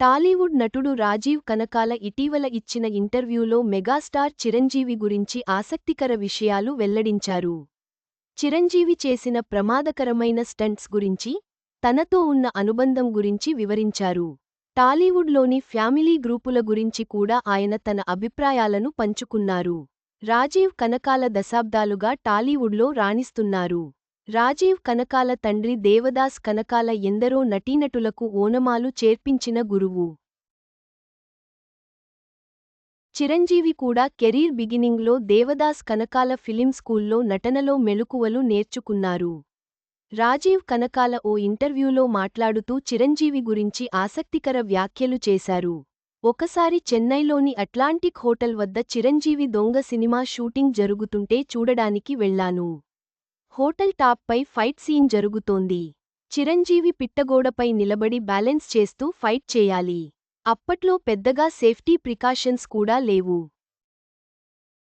టాలీవుడ్ నటుడు రాజీవ్ కనకాల ఇటీవల ఇచ్చిన ఇంటర్వ్యూలో మెగాస్టార్ చిరంజీవి గురించి ఆసక్తికర విషయాలు వెల్లడించారు. చిరంజీవి చేసిన ప్రమాదకరమైన స్టంట్స్ గురించి తనతో ఉన్న అనుబంధం గురించి వివరించారు. టాలీవుడ్లోని ఫ్యామిలీ గ్రూపుల గురించి కూడా ఆయన తన అభిప్రాయాలను పంచుకున్నారు. రాజీవ్ కనకాల దశాబ్దాలుగా టాలీవుడ్లో రాణిస్తున్నారు. రాజీవ్ కనకాల తండ్రి దేవదాస్ కనకాల ఎందరో నటీనటులకు ఓనమాలు చేర్పించిన గురువు. చిరంజీవి కూడా కెరీర్ బిగినింగ్లో దేవదాస్ కనకాల ఫిలిం స్కూల్లో నటనలో మెళుకువలు నేర్చుకున్నారు. రాజీవ్ కనకాల ఓ ఇంటర్వ్యూలో మాట్లాడుతూ చిరంజీవి గురించి ఆసక్తికర వ్యాఖ్యలు చేశారు. ఒకసారి చెన్నైలోని అట్లాంటిక్ హోటల్ వద్ద చిరంజీవి దొంగ సినిమా షూటింగ్ జరుగుతుంటే చూడడానికి వెళ్ళాను హోటల్ టాప్పై ఫైట్ సీన్ జరుగుతోంది. చిరంజీవి పిట్టగోడపై నిలబడి బ్యాలెన్స్ చేస్తూ ఫైట్ చేయాలి. అప్పట్లో పెద్దగా సేఫ్టీ ప్రికాషన్స్ కూడా లేవు.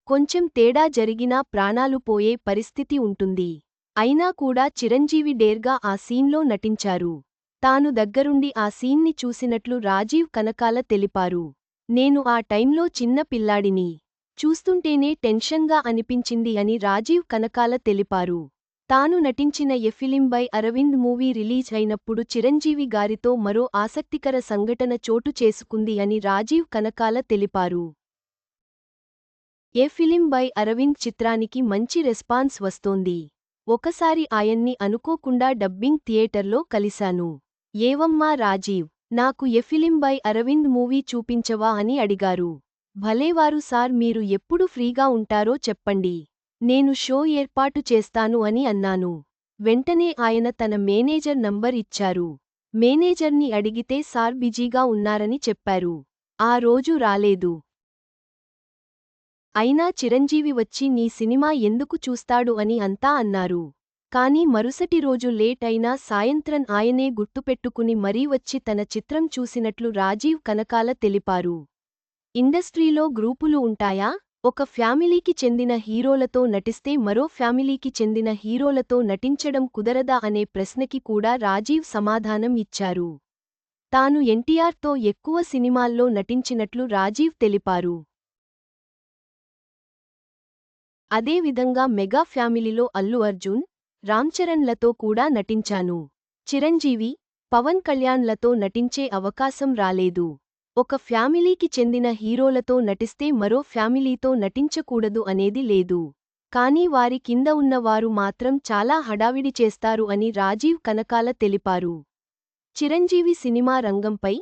కొంచెం తేడా జరిగినా ప్రాణాలు పోయే పరిస్థితి ఉంటుంది. అయినా కూడా చిరంజీవి డేర్గా ఆ సీన్లో నటించారు. తాను దగ్గరుండి ఆ సీన్ని చూసినట్లు రాజీవ్ కనకాల తెలిపారు. నేను ఆ టైంలో చిన్న పిల్లాడిని. చూస్తుంటేనే టెన్షన్గా అనిపించింది అని రాజీవ్ కనకాల తెలిపారు. తాను నటించిన a by Aravind movie release అయినప్పుడు చిరంజీవి గారితో మరో ఆసక్తికర సంఘటన చోటు చేసుకుంది అని రాజీవ్ కనకాల తెలిపారు. ఎ ఫిలిం బై అరవింద్ చిత్రానికి మంచి రెస్పాన్స్ వస్తోంది. ఒకసారి ఆయన్ని అనుకోకుండా డబ్బింగ్ థియేటర్లో కలిశాను. ఏవమ్మా రాజీవ్ నాకు a film by Aravind movie చూపించవా అని అడిగారు. భలేవారు సార్ మీరు ఎప్పుడు ఫ్రీగా ఉంటారో చెప్పండి. నేను షో ఏర్పాటు చేస్తాను అని అన్నాను. వెంటనే ఆయన తన మేనేజర్ నంబర్ ఇచ్చారు. మేనేజర్ని అడిగితే సార్ బిజీగా ఉన్నారని చెప్పారు. ఆ రోజు రాలేదు. అయినా చిరంజీవి వచ్చి నీ సినిమా ఎందుకు చూస్తాడు అని అంతా అన్నారు. కాని మరుసటి రోజు లేట్ అయినా సాయంత్రం ఆయనే గుర్తుపెట్టుకుని మరీ వచ్చి తన చిత్రం చూసినట్లు రాజీవ్ కనకాల తెలిపారు. ఇండస్ట్రీలో గ్రూపులు ఉంటాయా? ఒక ఫ్యామిలీకి చెందిన హీరోలతో నటిస్తే మరో ఫ్యామిలీకి చెందిన హీరోలతో నటించడం కుదరదా అనే ప్రశ్నకి కూడా రాజీవ్ సమాధానం ఇచ్చారు. తాను ఎన్టీఆర్తో ఎక్కువ సినిమాల్లో నటించినట్లు రాజీవ్ తెలిపారు. అదేవిధంగా మెగా ఫ్యామిలీలో అల్లు అర్జున్ రామ్చరణ్లతో కూడా నటించాను. చిరంజీవి పవన్ కళ్యాణ్లతో నటించే అవకాశం రాలేదు. ఒక ఫ్యామిలీకి చెందిన హీరోలతో నటిస్తే మరో ఫ్యామిలీతో నటించకూడదు అనేది లేదు. కానీ వారి కింద ఉన్నవారు మాత్రం చాలా హడావిడి చేస్తారు అని రాజీవ్ కనకాల తెలిపారు. చిరంజీవి సినిమా రంగంపై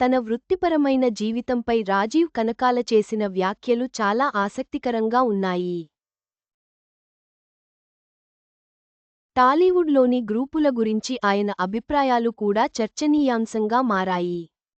తన వృత్తిపరమైన జీవితంపై రాజీవ్ కనకాల చేసిన వ్యాఖ్యలు చాలా ఆసక్తికరంగా ఉన్నాయి. టాలీవుడ్లోని గ్రూపుల గురించి ఆయన అభిప్రాయాలు కూడా చర్చనీయాంశంగా మారాయి.